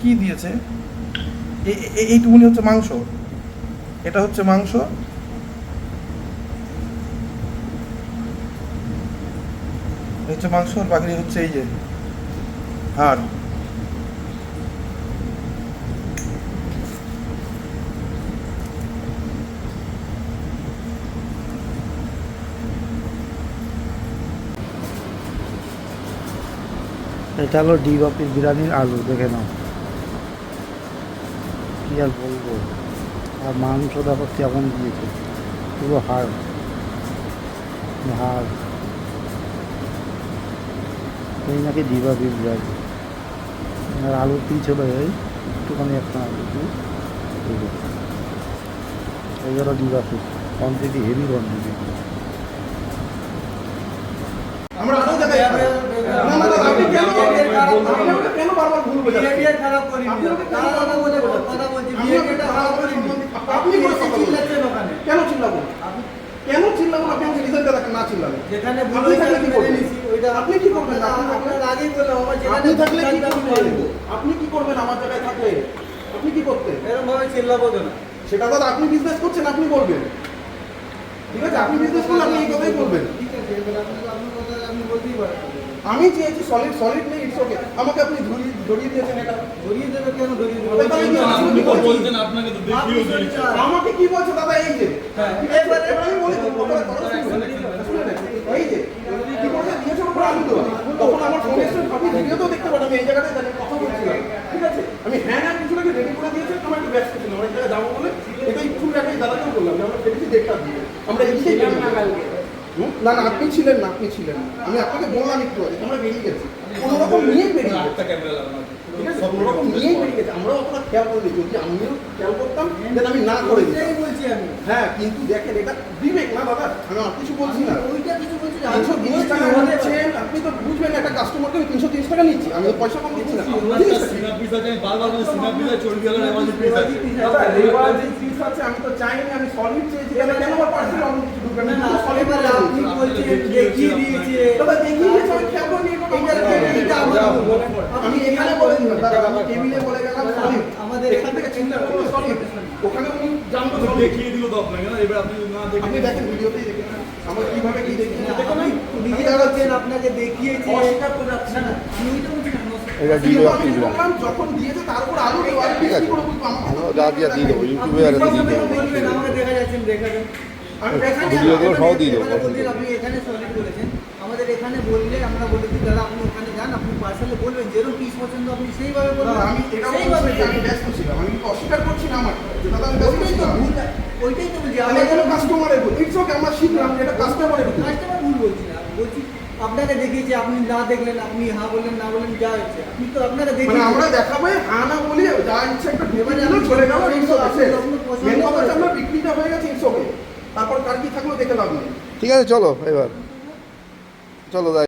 কি দিয়েছে? এইটুকুনি হচ্ছে মাংস। এটা হচ্ছে মাংস। হচ্ছে মাংস, আর বাকি হচ্ছে এই যে হাড়। এটা হলো ডি বাপির বিরিয়ানির আলু, দেখে নাও। কি আর বলব আর মাংস দেখো কেমন দিয়েছে পুরো হাড় হাড় এই নাকি ডি বাপির বিরিয়ানি আর আলুর পিস এই একটুখানি একটা আলু পিস এই হলো ডি বাপি কোয়ান্টিটি হেভি কোয়ান্টিটি আমরা কেন বারবার ভুল বোঝাচ্ছেন বিহেভিয়ার খারাপ করিনি আপনি আমাকে কেন তারা বারবার বলে ভুল কথা বলছি আমি বিহেভিয়ারটা আপনাকে খারাপ বারবার করিনি আপনি আপনি বলে বেশি কথা বলছেন। চিল্লাচ্ছেন ওখানে কেন চিল্লাবো না? আপনি কেন চিল্লাবো না? আপনি আমাকে না যেখানে আপনি থাকলে কি করবেন? আপনি কি করবেন? আপনার- আগেই বললাম আমার আপনি থাকলে কি করবেন? আপনি কি করবেন? আমার জায়গায় থাকলে। আপনি কি করতে? এরকম ভাবে চিল্লাবো না সেটা কথা আপনি বিজনেস করছেন আপনি বলবেন। ঠিক আছে? আপনি বিজনেস করলে আপনি এই কথাই বলবেন। ঠিক আছে আপনি আপনি বলতেই পারেন। আমি চেয়েছি সলিড সলিড নেই। ওকে আমাকে আপনি ধরিয়ে ধরিয়ে দিয়েছেন এটা? ধরিয়ে দেবে কেন? ধরিয়ে দেবে। তো আমাকে কি বলছে দাদা এই যে। হ্যাঁ, ঠিক আছে, এবারে- এবার আমি বলি এই যে কি বলছে? দিয়েছে ওপরে আলু দেওয়া। তখন আমার ফোন এসে আপনি ভিডিওতেও দেখতে পারেন আমি এই জায়গাটায় দাঁড়িয়ে কথা বলছিলাম। ঠিক আছে? আমি হ্যাঁ হ্যাঁ কিছু নাকি রেডি করে দিয়েছে তোমার একটু ব্যস্ত ছিলাম অনেক জায়গায় যাব বলে। এটা একটু আগে দাদাকেও বললাম যে আমরা দেড়টা দিয়ে। আমরা বেরিয়ে হুম? না না আপনি ছিলেন না আপনি ছিলেন না। আমি আপনাকে বললাম একটু আগে আমরা বেরিয়ে গেছি। কোনো রকম নিয়ে বেরিয়ে গেছি। আটটা ক্যামেরা লাগানো আছে। ঠিক আছে? কোনো রকম নিয়েই বেরিয়ে গেছে। আমরাও অতটা খেয়াল করিনি। যদি আমিও খেয়াল করতাম দেন আমি না করে দিতাম। বলছি আমি। হ্যাঁ কিন্তু দেখেন এটা বিবেক না দাদা আমি আর কিছু বলছি না। ওইটা কিছু বলছি তিনশো তিরিশ টাকা হতে আপনি তো বুঝবেন একটা কাস্টমারকে আমি তিনশো তিরিশ টাকা নিচ্ছি। আমি তো পয়সা কম দিচ্ছি না। আমি তো চাইনি আমি সলিড চেয়েছি। কেন? আমার পার্সেল আমাদের এখান থেকে চিন্তা করল ওখানে উনি জানতো দেখিয়ে দিল তো আপনাকে না, এবার আপনি না দেখে আপনি দেখেন ভিডিওতেই দেখেন আমরা কীভাবে কি দেখি দেখো আপনি নিজে বলছেন আপনাকে দেখিয়েছে। অস্বীকার করে যাচ্ছে না, না, আমি ওইটা এটা ডি কিন্তু বাপির আমি বিরিয়ানি বললাম যখন দিয়েছে তার উপর আলু দেওয়া ঠিক আছে। যা দিয়া দিয়ে দেবো ইউটিউবে আর দিয়ে দেবো। আমাকে দেখা আমি এখানে ভিডিওগুলো সহ দিয়ে দেবো, বলেছেন আমাদের এখানে বললে আমরা বলে দিই দাদা আপনি ওখানে যান আপনি পার্সেলে বলবেন যেরকম পিস পছন্দ আপনি সেইভাবে বলবেন। আমি এটা সেইভাবে বলছি যে আমি ব্যস্ত ছিলাম আমি কিন্তু অস্বীকার করছি না আমার। দাদা আমি ব্যস্ত ছিলাম। ভুল ওইটাই তো বলছি আমি কোনো কাস্টমারের ভুল। ইটস ওকে আমরা শিখলাম যে এটা কাস্টমারের ভুল। কাস্টমার ভুল বলছি না। বলছি আপনাকে দেখিয়েছি আপনি না দেখলেন আপনি হ্যাঁ বললেন না বললেন যা হচ্ছে আপনি তো আপনাকে মানে দেখিয়েছি আমরা দেখাবে হ্যাঁ না বলি যা ইচ্ছা একটা আপনি চলে গেল ইটস ওকে আপনি যখন পছন্দ মেন কথা হচ্ছে করেছেন। আমরা বিক্রিটা হয়ে গেছে থাকল দেখে লাভ নেই। ঠিক আছে চলো এবার। চলো যাই।